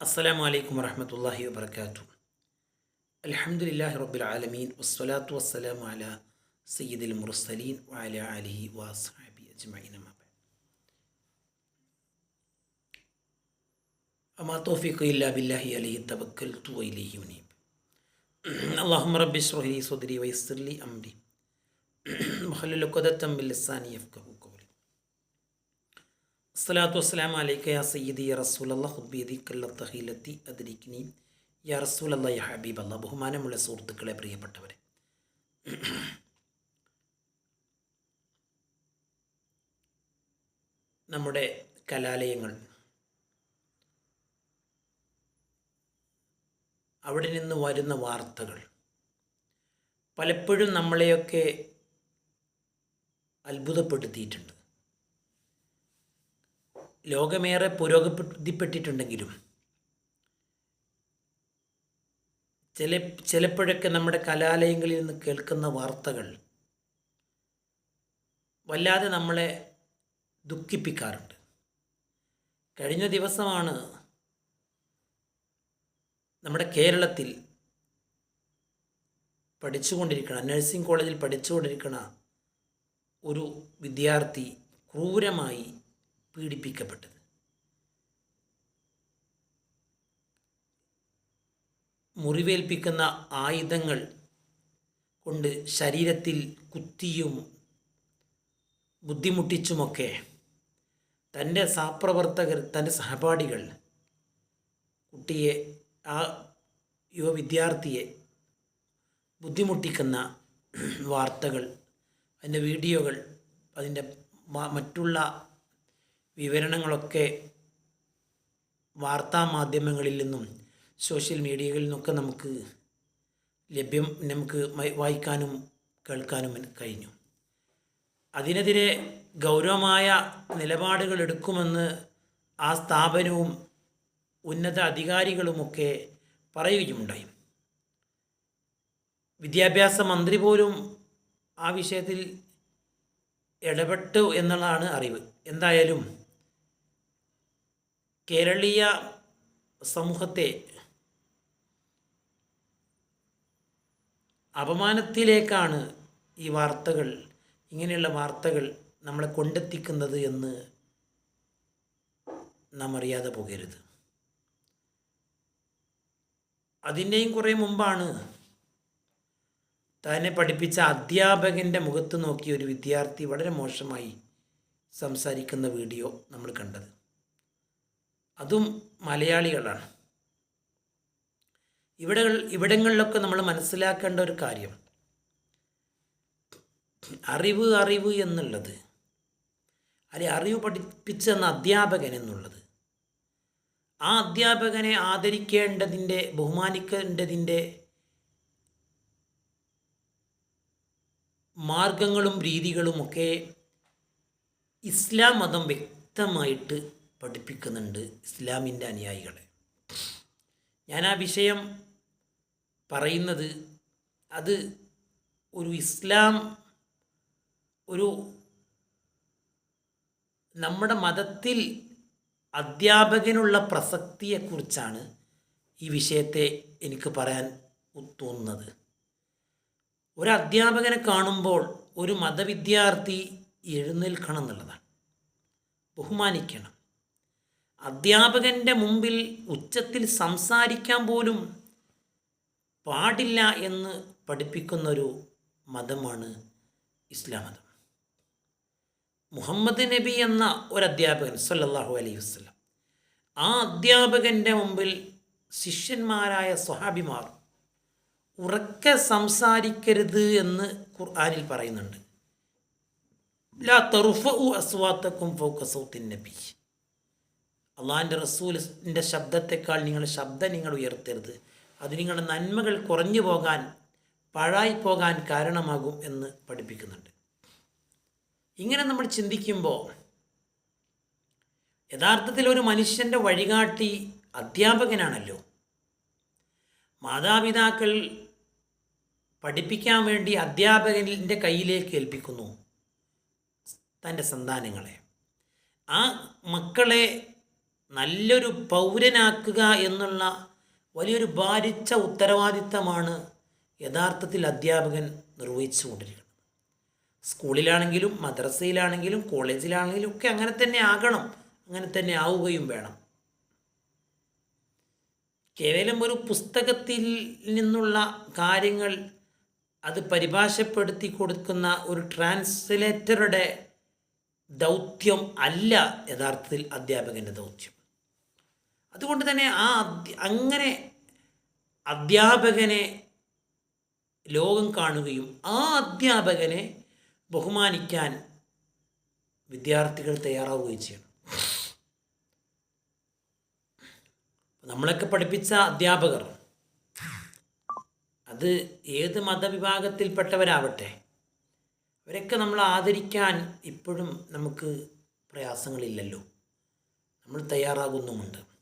അസ്സലാമു അലൈക്കും വറഹമത്തല്ലാഹി വബർക്കാത്തു അൽഹംദുലില്ലാഹി റബ്ബിൽ ആലമീൻ വസ്സലാത്തു വസ്സലാമു അല സയ്യിദുൽ മുർസലീൻ വഅല അലിഹി വസ്ഹാബി അജ്മഈൻ അമ്മാ ബഅദ്. അമാ തൗഫീഖു ഇല്ലാ ബില്ലാഹി അലൈഹി തവക്കൽതു വഇലൈഹി ഉനീബ് اللهم رب اشرح لي صدري ويسر لي امري واحلل عقدة من لساني يفقهوا അസ്സലാത്തു വസ്സലാം അലൈക്ക യാ സയ്യിദി യാ റസൂലല്ല ഹുബീദി കല്ലത്തഹീലത്തി യാ റസൂലല്ല യാ ഹബീബ് ബഹുമാനമുള്ള സുഹൃത്തുക്കളെ പ്രിയപ്പെട്ടവരെ. നമ്മുടെ കലാലയങ്ങൾ അവിടെ നിന്ന് വരുന്ന വാർത്തകൾ പലപ്പോഴും നമ്മളെയൊക്കെ അത്ഭുതപ്പെടുത്തിയിട്ടുണ്ട്. ലോകമേറെ പുരോഗതിപ്പെട്ടിട്ടുണ്ടെങ്കിലും ചില ചിലപ്പോഴൊക്കെ നമ്മുടെ കലാലയങ്ങളിൽ നിന്ന് കേൾക്കുന്ന വാർത്തകൾ വല്ലാതെ നമ്മളെ ദുഃഖിപ്പിക്കാറുണ്ട്. കഴിഞ്ഞ ദിവസമാണ് നമ്മുടെ കേരളത്തിൽ പഠിച്ചുകൊണ്ടിരിക്കണ നഴ്സിംഗ് കോളേജിൽ പഠിച്ചുകൊണ്ടിരിക്കണ ഒരു വിദ്യാർത്ഥി ക്രൂരമായി പീഡിപ്പിക്കപ്പെട്ടത്. മുറിവേൽപ്പിക്കുന്ന ആയുധങ്ങൾ കൊണ്ട് ശരീരത്തിൽ കുത്തിയും ബുദ്ധിമുട്ടിച്ചുമൊക്കെ തന്റെ സഹപ്രവർത്തകർ തന്റെ സഹപാഠികൾ കുട്ടിയെ ആ യുവ വിദ്യാർത്ഥിയെ ബുദ്ധിമുട്ടിക്കുന്ന വാർത്തകൾ അതിന്റെ വീഡിയോകൾ അതിന്റെ മറ്റുള്ള വിവരണങ്ങളൊക്കെ വാർത്താ മാധ്യമങ്ങളിൽ നിന്നും സോഷ്യൽ മീഡിയകളിൽ നിന്നൊക്കെ നമുക്ക് ലഭ്യം നമുക്ക് വായിക്കാനും കേൾക്കാനും കഴിഞ്ഞു. അതിനെതിരെ ഗൗരവമായ നിലപാടുകൾ എടുക്കുമെന്ന് ആ സ്ഥാപനവും ഉന്നത അധികാരികളുമൊക്കെ പറയുകയുമുണ്ടായി. വിദ്യാഭ്യാസ മന്ത്രി പോലും ആ വിഷയത്തിൽ ഇടപെട്ടു എന്നുള്ളതാണ് അറിവ്. എന്തായാലും കേരളീയ സമൂഹത്തെ അപമാനത്തിലേക്കാണ് ഈ വാർത്തകൾ ഇങ്ങനെയുള്ള വാർത്തകൾ നമ്മളെ കൊണ്ടെത്തിക്കുന്നത് എന്ന് നാം അറിയാതെ പോകരുത്. അതിന്റെയും കുറേ മുമ്പാണ് തന്നെ പഠിപ്പിച്ച അധ്യാപകന്റെ മുഖത്ത് നോക്കിയ ഒരു വിദ്യാർത്ഥി വളരെ മോശമായി സംസാരിക്കുന്ന വീഡിയോ നമ്മൾ കണ്ടത്. അതും മലയാളികളാണ്. ഇവിടെ ഇവിടങ്ങളിലൊക്കെ നമ്മൾ മനസ്സിലാക്കേണ്ട ഒരു കാര്യം. അറിവ് അറിവ് എന്നുള്ളത് അല്ലെ അറിവ് പഠിപ്പിച്ചെന്ന അധ്യാപകൻ എന്നുള്ളത് ആ അധ്യാപകനെ ആദരിക്കേണ്ടതിന്റെ ബഹുമാനിക്കേണ്ടതിന്റെ മാർഗങ്ങളും രീതികളുമൊക്കെ ഇസ്ലാം മതം വ്യക്തമായിട്ട് പഠിപ്പിക്കുന്നുണ്ട് ഇസ്ലാമിന്റെ അനുയായികളെ. ഞാൻ ആ വിഷയം പറയുന്നത് അത് ഒരു ഇസ്ലാം ഒരു നമ്മുടെ മതത്തിൽ അധ്യാപകനുള്ള പ്രസക്തിയെക്കുറിച്ചാണ് ഈ വിഷയത്തെ എനിക്ക് പറയാൻ തോന്നുന്നത്. ഒരു അധ്യാപകനെ കാണുമ്പോൾ ഒരു മതവിദ്യാർത്ഥി എഴുന്നേൽക്കണം എന്നുള്ളതാണ്. ബഹുമാനിക്കണം. അധ്യാപകന്റെ മുമ്പിൽ ഉച്ചത്തിൽ സംസാരിക്കാൻ പോലും പാടില്ല എന്ന് പഠിപ്പിക്കുന്നൊരു മതമാണ് ഇസ്ലാം മതം. മുഹമ്മദ് നബി എന്ന ഒരു അധ്യാപകൻ സല്ലാഹു അലൈഹി വസ്ലം ആ അധ്യാപകന്റെ മുമ്പിൽ ശിഷ്യന്മാരായ സ്വഹാബിമാർ ഉറക്കെ സംസാരിക്കരുത് എന്ന് ഖുർആാനിൽ പറയുന്നുണ്ട്. ലാ തറുഫു അസ്വാത്തക്കും ഫോക്കസൗത്തിൻ സൗത്തിൻ നബി. അള്ളാഹിന്റെ റസൂലിന്റെ ശബ്ദത്തെക്കാൾ നിങ്ങൾ ശബ്ദം നിങ്ങൾ ഉയർത്തരുത്. അത് നിങ്ങളുടെ നന്മകൾ കുറഞ്ഞു പോകാൻ പാഴായി പോകാൻ കാരണമാകും എന്ന് പഠിപ്പിക്കുന്നുണ്ട്. ഇങ്ങനെ നമ്മൾ ചിന്തിക്കുമ്പോൾ യഥാർത്ഥത്തിൽ ഒരു മനുഷ്യന്റെ വഴികാട്ടി അധ്യാപകനാണല്ലോ. മാതാപിതാക്കൾ പഠിപ്പിക്കാൻ വേണ്ടി അധ്യാപകന്റെ കയ്യിലേക്ക് ഏൽപ്പിക്കുന്നു തന്റെ സന്താനങ്ങളെ. ആ മക്കളെ നല്ലൊരു പൗരനാക്കുക എന്നുള്ള വലിയൊരു ഭാരിച്ച ഉത്തരവാദിത്തമാണ് യഥാർത്ഥത്തിൽ അധ്യാപകൻ നിർവഹിച്ചു കൊണ്ടിരിക്കുന്നത് സ്കൂളിലാണെങ്കിലും മദ്രസയിലാണെങ്കിലും കോളേജിലാണെങ്കിലും ഒക്കെ അങ്ങനെ തന്നെ ആകണം. അങ്ങനെ തന്നെ ആവുകയും വേണം. കേവലം ഒരു പുസ്തകത്തിൽ നിന്നുള്ള കാര്യങ്ങൾ അത് പരിഭാഷപ്പെടുത്തി കൊടുക്കുന്ന ഒരു ട്രാൻസ്ലേറ്ററുടെ ദൗത്യം അല്ല യഥാർത്ഥത്തിൽ അധ്യാപകന്റെ ദൗത്യം. അതുകൊണ്ട് തന്നെ ആ അങ്ങനെ അധ്യാപകനെ ലോകം കാണുകയും ആ അധ്യാപകനെ ബഹുമാനിക്കാൻ വിദ്യാർത്ഥികൾ തയ്യാറാവുകയും ചെയ്യണം. നമ്മളൊക്കെ പഠിപ്പിച്ച അധ്യാപകർ അത് ഏത് മതവിഭാഗത്തിൽപ്പെട്ടവരാവട്ടെ അവരൊക്കെ നമ്മൾ ആദരിക്കാൻ ഇപ്പോഴും നമുക്ക് പ്രയാസങ്ങളില്ലല്ലോ. നമ്മൾ തയ്യാറാകുന്നുമുണ്ട്.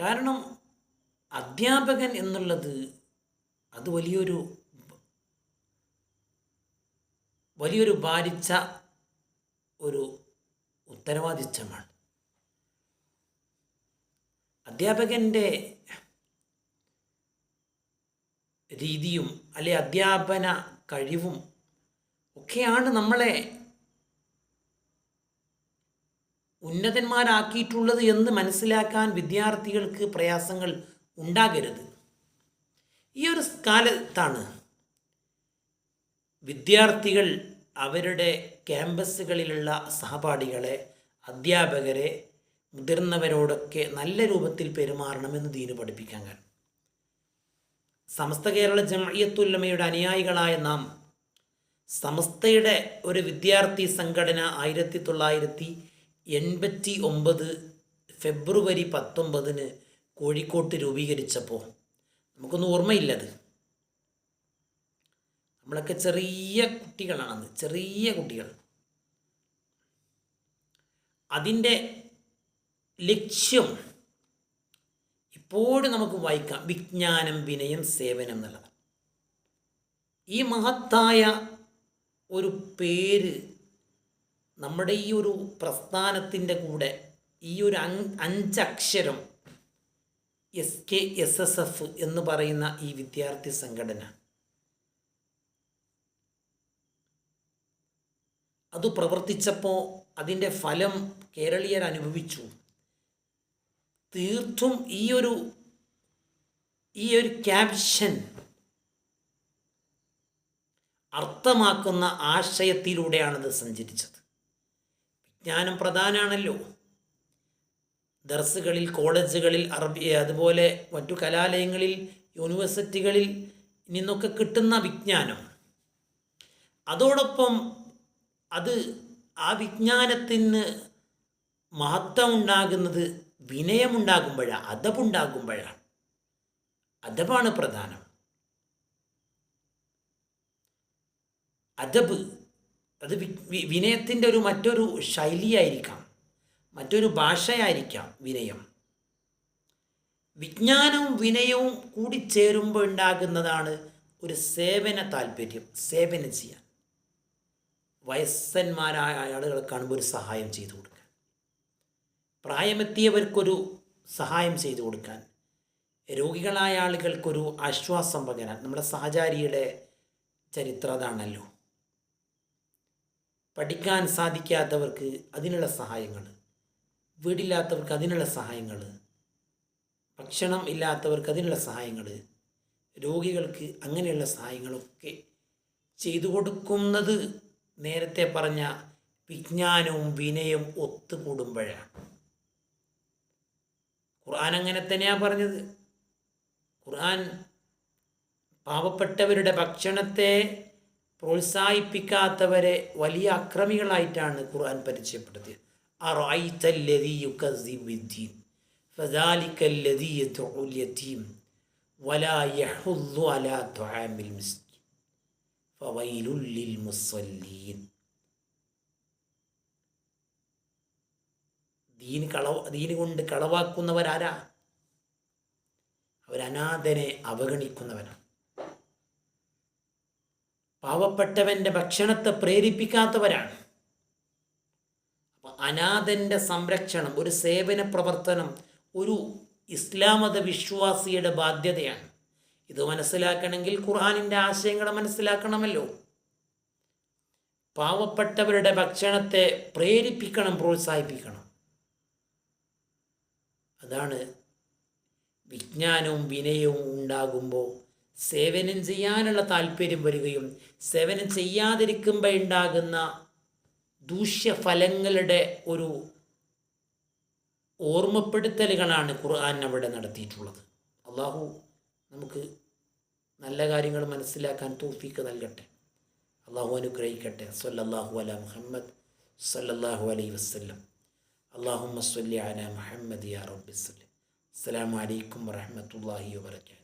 കാരണം അധ്യാപകൻ എന്നുള്ളത് അത് വലിയൊരു വലിയൊരു ഭാരിച്ച ഒരു ഉത്തരവാദിത്തമാണ്. അധ്യാപകന്റെ രീതിയും അല്ലെ അധ്യാപന കഴിവും ഒക്കെയാണ് നമ്മളെ ഉന്നതന്മാരാക്കിയിട്ടുള്ളത് എന്ന് മനസ്സിലാക്കാൻ വിദ്യാർത്ഥികൾക്ക് പ്രയാസങ്ങൾ ഉണ്ടാകരുത്. ഈ ഒരു കാലത്താണ് വിദ്യാർത്ഥികൾ അവരുടെ ക്യാമ്പസുകളിലുള്ള സഹപാഠികളെ അധ്യാപകരെ മുതിർന്നവരോടൊക്കെ നല്ല രൂപത്തിൽ പെരുമാറണമെന്ന് ദീന് പഠിപ്പിക്കാൻ കാരണം. സമസ്ത കേരള ജമയത്തുല്ലമയുടെ അനുയായികളായ നാം സമസ്തയുടെ ഒരു വിദ്യാർത്ഥി സംഘടന ആയിരത്തി തൊള്ളായിരത്തി എൺപത്തി ഒമ്പത് ഫെബ്രുവരി പത്തൊമ്പതിന് കോഴിക്കോട്ട് രൂപീകരിച്ചപ്പോൾ നമുക്കൊന്നും ഓർമ്മയില്ലത്. നമ്മളൊക്കെ ചെറിയ കുട്ടികളാണെന്ന് ചെറിയ കുട്ടികൾ. അതിന്റെ ലക്ഷ്യം ഇപ്പോഴും നമുക്ക് വായിക്കാം. വിജ്ഞാനം വിനയം സേവനം എന്നുള്ളത്. ഈ മഹത്തായ ഒരു പേര് നമ്മുടെ ഈ ഒരു പ്രസ്ഥാനത്തിന്റെ കൂടെ ഈ ഒരു അഞ്ചക്ഷരം S K S S F എന്ന് പറയുന്ന ഈ വിദ്യാർത്ഥി സംഘടന. അത് പ്രവർത്തിച്ചപ്പോൾ അതിന്റെ ഫലം കേരളീയർ അനുഭവിച്ചു. തീർത്തും ഈ ഒരു ഈ ഒരു ക്യാപ്ഷൻ അർത്ഥമാക്കുന്ന ആശയത്തിലൂടെയാണത് സഞ്ചരിച്ചത്. വിജ്ഞാനം പ്രധാനമാണല്ലോ ദർസുകളിൽ കോളേജുകളിൽ അറബി അതുപോലെ മറ്റു കലാലയങ്ങളിൽ യൂണിവേഴ്സിറ്റികളിൽ നിന്നൊക്കെ കിട്ടുന്ന വിജ്ഞാനം. അതോടൊപ്പം അത് ആ വിജ്ഞാനത്തിന് മഹത്വമുണ്ടാകുന്നത് വിനയമുണ്ടാകുമ്പോഴാണ് അതബുണ്ടാകുമ്പോഴാണ് അദബാണ് പ്രധാനം. അദബ് അത് വിനയത്തിന്റെ ഒരു മറ്റൊരു ശൈലിയായിരിക്കാം. മറ്റൊരു ഭാഷയായിരിക്കാം വിനയം. വിജ്ഞാനവും വിനയവും കൂടി ചേരുമ്പോൾ ഉണ്ടാകുന്നതാണ് ഒരു സേവന താല്പര്യം സേവനം ചെയ്യാൻ. വയസ്സന്മാരായ ആളുകളെ കാണുമ്പോൾ ഒരു സഹായം ചെയ്തു കൊടുക്കാൻ. പ്രായമെത്തിയവർക്കൊരു സഹായം ചെയ്തു കൊടുക്കാൻ. രോഗികളായ ആളുകൾക്കൊരു ആശ്വാസം പകരാൻ. നമ്മുടെ സഹചാരിയുടെ ചരിത്രം അതാണല്ലോ. പഠിക്കാൻ സാധിക്കാത്തവർക്ക് അതിനുള്ള സഹായങ്ങൾ വീടില്ലാത്തവർക്ക് അതിനുള്ള സഹായങ്ങൾ ഭക്ഷണം ഇല്ലാത്തവർക്ക് അതിനുള്ള സഹായങ്ങൾ രോഗികൾക്ക് അങ്ങനെയുള്ള സഹായങ്ങളൊക്കെ ചെയ്തു കൊടുക്കുന്നത് നേരത്തെ പറഞ്ഞ വിജ്ഞാനവും വിനയവും ഒത്തുകൂടുമ്പോഴാണ് ഖുർആൻ അങ്ങനെ തന്നെയാണ് പറഞ്ഞത്. ഖുർആൻ പാവപ്പെട്ടവരുടെ ഭക്ഷണത്തെ പ്രോത്സാഹിപ്പിക്കാത്തവരെ വലിയ അക്രമികളായിട്ടാണ് ഖുർആൻ പരിചയപ്പെടുത്തിയത്. ദീൻ കൊണ്ട് കളവാക്കുന്നവരാരാ? അവരനാഥനെ അവഗണിക്കുന്നവരാണ് പാവപ്പെട്ടവന്റെ ഭക്ഷണത്തെ പ്രേരിപ്പിക്കാത്തവരാണ്. അപ്പോൾ അനാഥന്റെ സംരക്ഷണം ഒരു സേവന പ്രവർത്തനം ഒരു ഇസ്ലാം മത വിശ്വാസിയുടെ ബാധ്യതയാണ്. ഇത് മനസ്സിലാക്കണമെങ്കിൽ ഖുർആാനിന്റെ ആശയങ്ങളെ മനസ്സിലാക്കണമല്ലോ. പാവപ്പെട്ടവരുടെ ഭക്ഷണത്തെ പ്രേരിപ്പിക്കണം പ്രോത്സാഹിപ്പിക്കണം. അതാണ് വിജ്ഞാനവും വിനയവും ഉണ്ടാകുമ്പോൾ സേവനം ചെയ്യാനുള്ള താല്പര്യം വരികയും സേവനം ചെയ്യാതിരിക്കുമ്പോൾ ഉണ്ടാകുന്ന ദൂഷ്യഫലങ്ങളുടെ ഒരു ഓർമ്മപ്പെടുത്തലുകളാണ് ഖുർആൻ അവിടെ നടത്തിയിട്ടുള്ളത്. അള്ളാഹു നമുക്ക് നല്ല കാര്യങ്ങൾ മനസ്സിലാക്കാൻ തോഫിക്ക് നൽകട്ടെ. അള്ളാഹു അനുഗ്രഹിക്കട്ടെ. സല്ലല്ലാഹു അല മുഹമ്മദ് സല്ലല്ലാഹു അലൈ വസ്ല്ലം. അള്ളാഹുമ്മ സല്ലി അല മുഹമ്മദ് യാ റബ്ബി അസ്സലാമു അലൈക്കും വറഹ്മത്തുള്ളാഹി വബറകാതുഹു.